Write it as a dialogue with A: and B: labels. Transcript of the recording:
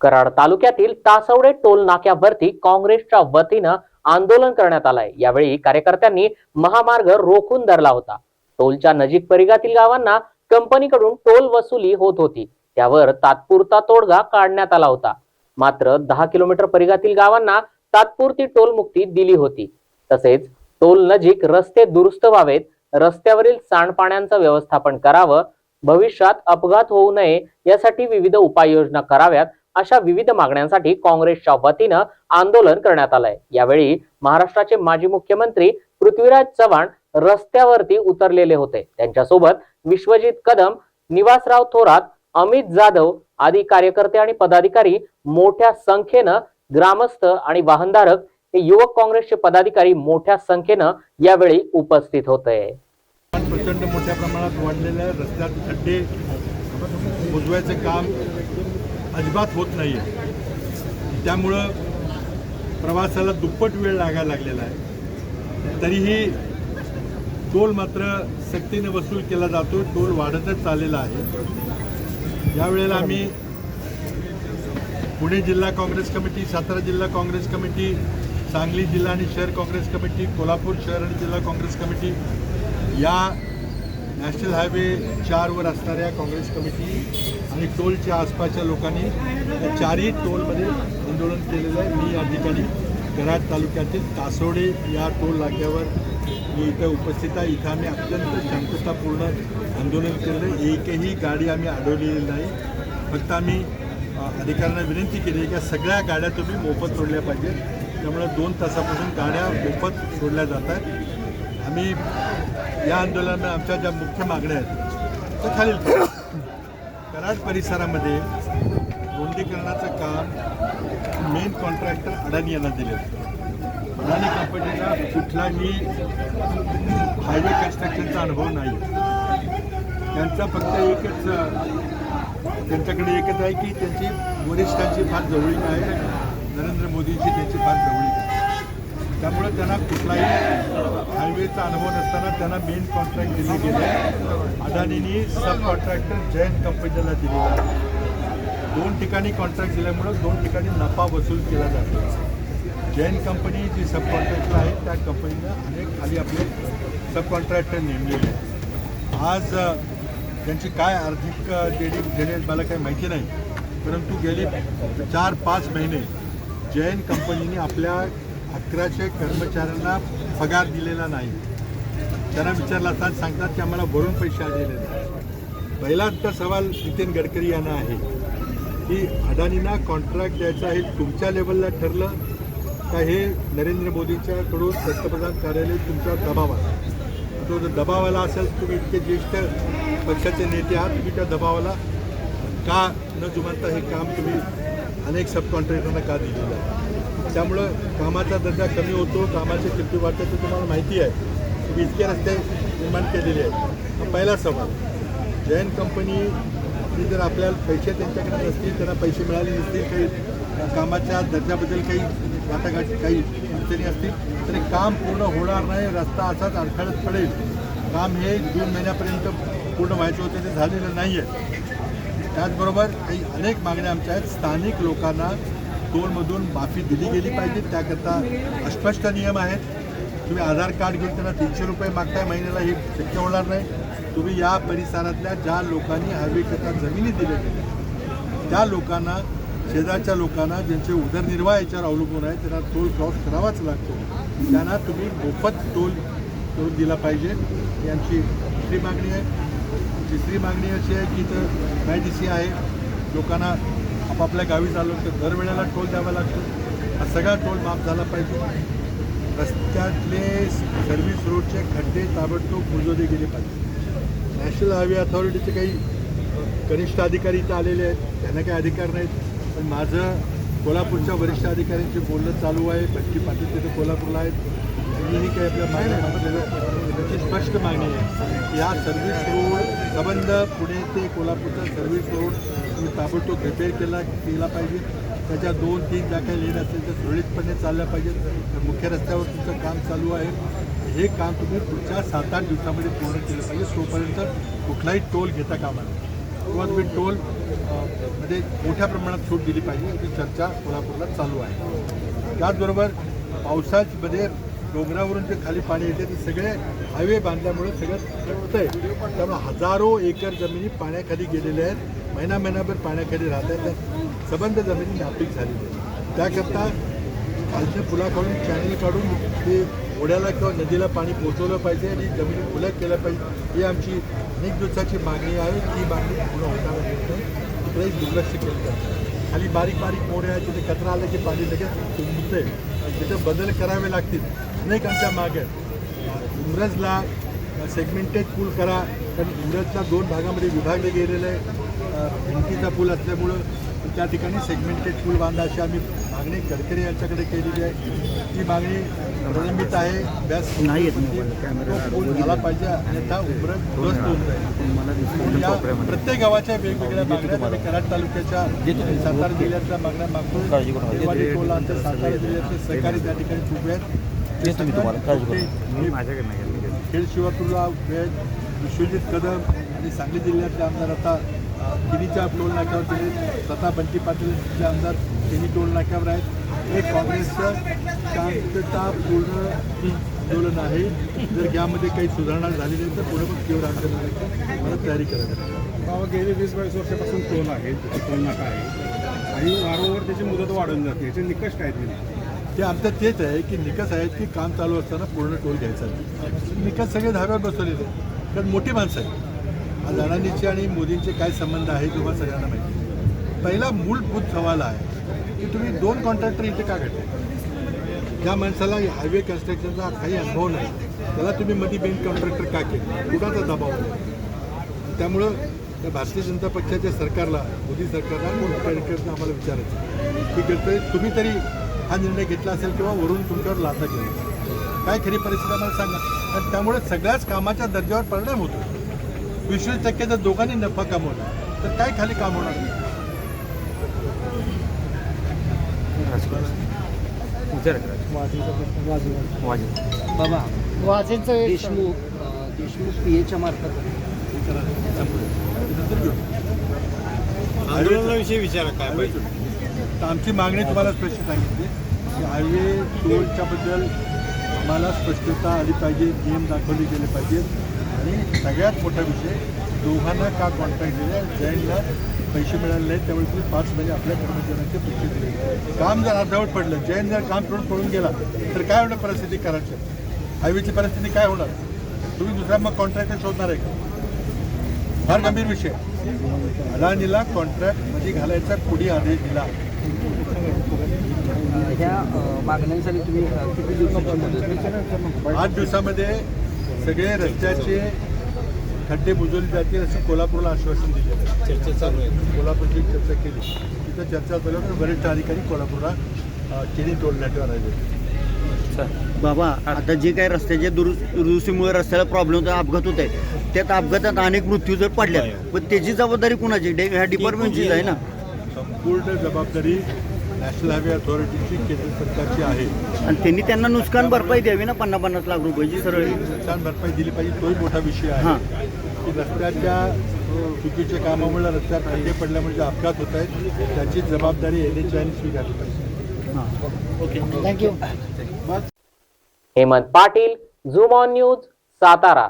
A: कराड तालुक्यातील तासवडे टोल नाक्यावरती काँग्रेसच्या वतीनं आंदोलन करण्यात आलंय. यावेळी कार्यकर्त्यांनी महामार्ग रोखून धरला होता. टोलच्या नजीक परिघातील गावांना कंपनीकडून टोल वसुली होत होती. त्यावर तात्पुरता तोडगा काढण्यात आला होता. मात्र दहा किलोमीटर परिघातील गावांना तात्पुरती टोल मुक्ती दिली होती. तसेच टोल नजीक रस्ते दुरुस्त व्हावेत रस्त्यावरील सांडपाण्याचं व्यवस्थापन करावं भविष्यात अपघात होऊ नये यासाठी विविध उपाययोजना कराव्यात अशा विविध मागण्यांसाठी काँग्रेसच्या वतीनं आंदोलन करण्यात आलंय. यावेळी महाराष्ट्राचे माजी मुख्यमंत्री पृथ्वीराज चव्हाण रस्त्यावरती उतरलेले होते. त्यांच्यासोबत विश्वजित कदम निवासराव थोरात अमित जाधव आदी कार्यकर्ते आणि पदाधिकारी मोठ्या संख्येनं ग्रामस्थ आणि वाहनधारक हे युवक काँग्रेसचे पदाधिकारी मोठ्या संख्येनं यावेळी उपस्थित होते.
B: प्रचंड मोठ्या प्रमाणात वाढलेल्या रस्त्यात खड्डे बुजवायचं काम अजिबात होत नाही आहे त्यामुळं प्रवासाला दुप्पट वेळ लागायला लागलेला आहे. तरीही टोल मात्र सक्तीने वसूल केला जातो टोल वाढतच चाललेला आहे. यावेळेला आम्ही पुणे जिल्हा काँग्रेस कमिटी सातारा जिल्हा काँग्रेस कमिटी सांगली जिल्हा आणि शहर काँग्रेस कमिटी कोल्हापूर शहर आणि जिल्हा काँग्रेस कमिटी या नॅशनल हायवे चारवर असणाऱ्या काँग्रेस कमिटी आणि टोलच्या आसपासच्या लोकांनी या चारही टोलमध्ये आंदोलन केलेलं आहे. मी या ठिकाणी कराड तालुक्यातील तासोडे या टोल नाक्यावर मी इथं उपस्थित आहे. इथं आम्ही अत्यंत शांततापूर्ण आंदोलन केलेलं आहे. एकही गाडी आम्ही अडवलेली नाही. फक्त आम्ही अधिकाऱ्यांना विनंती केली की सगळ्या गाड्या तुम्ही मोफत सोडल्या पाहिजेत. त्यामुळे दोन तासापासून गाड्या मोफत सोडल्या जात आहेत. आम्ही या आंदोलनानं आमच्या ज्या मुख्य मागण्या आहेत त्या खालील कराड परिसरामध्ये रुंदीकरणाचं काम मेन कॉन्ट्रॅक्टर अडाणी यांना दिले. अडाणी कंपनीला कुठलाही हायवे कन्स्ट्रक्शनचा अनुभव नाही. त्यांचा फक्त एकच त्यांच्याकडे एकच आहे की त्यांची वरिष्ठांची फार जवळीक आहे. नरेंद्र मोदींची त्यांची फार जवळीक आहे. त्यामुळे त्यांना कुठलाही हायवेचा अनुभव नसताना त्यांना मेन कॉन्ट्रॅक्ट दिले गेले. अदानीने सब कॉन्ट्रॅक्टर जैन कंपनीला दिलेला दोन ठिकाणी कॉन्ट्रॅक्ट दिल्यामुळं दोन ठिकाणी नफा वसूल केला जातो. जैन कंपनी जी सब कॉन्ट्रॅक्टर आहे त्या कंपनीनं अनेक खाली आपले सब कॉन्ट्रॅक्टर नेमलेले आहेत. आज त्यांची काय आर्थिक अ, देणी देणे मला काही माहिती नाही. परंतु गेले चार पाच महिने जैन कंपनीने आपल्या अकराशे कर्मचाऱ्यांना पगार दिलेला नाही. त्यांना विचारला असता सांगतात की आम्हाला भरून पैसे आलेले नाही. पहिला तर सवाल नितीन गडकरी यांना आहे की अडाणींना कॉन्ट्रॅक्ट द्यायचा आहे तुमच्या लेवलला ठरलं का हे नरेंद्र मोदींच्याकडून पंतप्रधान कार्यालय तुमच्या दबाव आला तो जर दबावाला असेल तुम्ही इतके ज्येष्ठ पक्षाचे नेते आहात तुम्ही त्या दबावाला का न जुमानता हे काम तुम्ही अनेक सब कॉन्ट्रॅक्टरना का दिलेलं आहे? त्यामुळं कामाचा दर्जा कमी होतो कामाची किती वाढतात ते तुम्हाला माहिती आहे. तुम्ही इतके रस्ते निर्माण केलेले आहेत. हा पहिला सवाल. जैन कंपनी ही जर आपल्याला पैसे त्यांच्याकडे नसतील त्यांना पैसे मिळाले नसतील काही कामाच्या दर्जाबद्दल काही वाटाघाटी काही अडचणी असतील तरी काम पूर्ण होणार नाही रस्ता असाच अडथळ्यात पडेल. काम हे जून महिन्यापर्यंत पूर्ण व्हायचं होतं ते झालेलं नाही आहे त्याचबरोबर काही अनेक मागण्या आमच्या आहेत. स्थानिक लोकांना टोलमधून माफी दिली गेली पाहिजे. त्याकरता अस्पष्ट नियम आहेत. तुम्ही आधार कार्ड घेऊन त्यांना तीनशे रुपये मागताय महिन्याला हे शक्य होणार नाही. तुम्ही या परिसरातल्या ज्या लोकांनी हवेकरता जमिनी दिल्या गेल्या त्या लोकांना शेजारच्या लोकांना ज्यांचे उदरनिर्वाह याच्यावर अवलंबून आहे त्यांना टोल क्रॉस करावाच लागतो. त्यांना तुम्ही मोफत टोल करून दिला पाहिजे. यांची दुसरी मागणी आहे. तिसरी मागणी अशी आहे की इथं मॅडिसी सी आहे लोकांना आपापल्या गावी चाललो तर दरवेळेला टोल द्यावा लागतो. हा सगळा टोल माफ झाला पाहिजे. रस्त्यातले सर्व्हिस रोडचे खड्डे ताबडतोब बुजवले गेले पाहिजे. नॅशनल हायवे अथॉरिटीचे काही कनिष्ठ अधिकारी इथं आलेले आहेत. त्यांना काही अधिकार नाहीत. पण माझं कोल्हापूरच्या वरिष्ठ अधिकाऱ्यांचे बोलणं चालू आहे. भटकी पाटील तिथे कोल्हापूरला आहेत. त्यांनीही काही आपल्या मागण्या त्याची स्पष्ट मागणी आहे. की या सर्व्हिस रोड संबंध पुणे ते कोल्हापूरचा सर्व्हिस रोड तुम्ही ताबडतोब रिपेअर केला केला पाहिजे. त्याच्या दोन तीन ज्या काही लेट असेल त्या सुरळीतपणे चालल्या पाहिजेत. तर मुख्य रस्त्यावर तुमचं काम चालू आहे. हे काम तुम्ही पुढच्या सात आठ दिवसामध्ये पूर्ण केलं पाहिजे. तोपर्यंत कुठलाही टोल घेता कामा नये. किंवा तुम्ही टोल म्हणजे मोठ्या प्रमाणात सूट दिली पाहिजे. ही चर्चा कोल्हापूरला चालू आहे. त्याचबरोबर पावसामध्ये डोंगरावरून जे खाली पाणी येते ते सगळे हायवे बांधल्यामुळे सगळं होतंय त्यामुळे हजारो एकर जमिनी पाण्याखाली गेलेल्या आहेत. महिना महिनाभर पाण्याखाली राहत आहे त्या सबंध जमिनी नापीक झाली त्याकरता खालच्या पुलाकडून चॅनल काढून ते ओढ्याला किंवा नदीला पाणी पोचवलं पाहिजे आणि जमिनी खुल्या केलं पाहिजे. ही आमची अनेक दिवसाची मागणी आहे. ती मागणी पूर्ण होताना दिसत. नाही तिकडेही दुर्लक्ष केलं जातं. खाली बारीक बारीक मोरे आहेत. तिथे कचरा आला की पाणी लगेच तुंबते. तिथे बदल करावे लागतील. अनेक आमच्या मागे आहेत. उमरजला सेगमेंटेड पूल करा. कारण इंग्रजला दोन भागामध्ये विभागले गेलेले आहे. भिंतीचा पूल असल्यामुळं त्या ठिकाणी सेगमेंटेड पूल बांधा अशी आम्ही मागणी गडकरी यांच्याकडे केलेली आहे. ती मागणी प्रलंबित आहे. व्यास
C: नाही
B: पूल झाला पाहिजे अन्यथा उमरज ध्वस्त होऊन जाईल.
C: मला
B: म्हणून या प्रत्येक गावाच्या वेगवेगळ्या मागण्या आम्ही कराड तालुक्याच्या सातारा जिल्ह्यातल्या मागण्या मागतो आमच्या सातारा जिल्ह्यातले सहकारी त्या ठिकाणी खूप आहेत. हे खेड शिवापूरला वेळ विश्वजित कदम आणि सांगली जिल्ह्यातले आमदार आता किनीच्या टोल नाक्यावर गेले स्वतः बंटी पाटील यांचे आमदार किनी टोल नाक्यावर आहेत. हे काँग्रेसचं शांततापूर्ण आंदोलन आहे. जर यामध्ये काही सुधारणा झाली नाही तर पुढे पण तीव्र आंदोलनाची मला तयारी करावी
D: गेले वीस बावीस वर्षापासून टोल आहे टोल नाका आहे. आणि वारंवार त्याची मुदत वाढून जाते याचे निकष काय नेमके?
B: ते आमचं तेच आहे की निकष आहेत की काम चालू असताना पूर्ण टोल घ्यायचा. निकष सगळे धाब्यावर बसवलेले कारण मोठी माणसं आहेत. अडाणीचे आणि मोदींचे काय संबंध आहे तुम्हाला सगळ्यांना माहिती आहे. पहिला मूलभूत सवाल आहे की तुम्ही दोन कॉन्ट्रॅक्टर इथे का घेतले? ज्या माणसाला हायवे कन्स्ट्रक्शनचा काही अनुभव नाही त्याला तुम्ही मध्ये मेन कॉन्ट्रॅक्टर का केलं? कुणाचा दबाव त्यामुळं त्या भारतीय जनता पक्षाच्या सरकारला मोदी सरकारला कॉन्ट्रॅक्टरनं आम्हाला विचारायचं की करतोय तुम्ही तरी हा निर्णय घेतला असेल किंवा वरून तुमच्यावर लाथा केली काय खरी परिस्थिती आम्हाला सांगा. कारण त्यामुळे सगळ्याच कामाच्या दर्जावर परिणाम होतो वीस वीस टक्के जर दोघांनी नफा कमवला तर काय खाली काम होणार? नाही
E: बाबा वाजेचं देशमुख देशमुख पी एच्या मार्फत.
D: आंदोलनाविषयी विचारा काय पाहिजे
B: तर आमची मागणी तुम्हाला स्पष्ट सांगितली. की हायवे टोलच्या बद्दल आम्हाला स्पष्टता आली पाहिजे नियम दाखवले गेले पाहिजेत. आणि सगळ्यात मोठा विषय दोघांना का कॉन्ट्रॅक्ट दिले? जैनला पैसे मिळाले नाहीत त्यामुळे तुम्ही पाच महिने आपल्या कर्मचाऱ्यांचे पैसे दिले. काम जर अर्धवट पडलं जैन जर काम करून पळून गेला तर काय होणार परिस्थिती करायची? हायवेची परिस्थिती काय होणार? तुम्ही दुसरा मग कॉन्ट्रॅक्टर शोधणार आहे का? फार गंभीर विषय. अदानीला कॉन्ट्रॅक्टमध्ये घालायचा कुणी आदेश दिला?
E: ह्या मागण्यांसाठी तुम्ही किती
B: आठ दिवसामध्ये सगळे रस्त्याचे खड्डे बुजवले जातील असं कोल्हापूरला आश्वासन दिले. चर्चा चालू आहे. कोल्हापूरची चर्चा केली. तिथं चर्चा चालू आहे वरिष्ठ अधिकारी कोल्हापूरला अ, केली टोल नाक्यावर आले
C: बाबा आता जे काही रस्त्याच्या दुरु दुरुस्तीमुळे रस्त्याला प्रॉब्लेम होता अपघात होत आहे त्यात अपघातात अनेक मृत्यू जर पडल्या पण त्याची जबाबदारी कुणाची? डे- ह्या डिपार्टमेंटचीच आहे ना?
B: संपूर्ण जबाबदारी नॅशनल हायवे अथॉरिटीची केंद्र सरकारची आहे.
C: आणि त्यांनी त्यांना नुकसान भरपाई द्यावी ना पन्नास पन्नास लाख रुपयाची सरळ.
B: नुकसान भरपाई दिली पाहिजे तोही मोठा विषय. आहे. की रस्त्याच्या चुकीच्या कामामुळे रस्त्यात खड्डे पडल्यामुळे जे अपघात होत आहेत त्याची जबाबदारी एन एच आयने स्वीकारली पाहिजे.
C: हां. Okay.
E: Thank you
A: Hemant Patil Zoom on news Satara.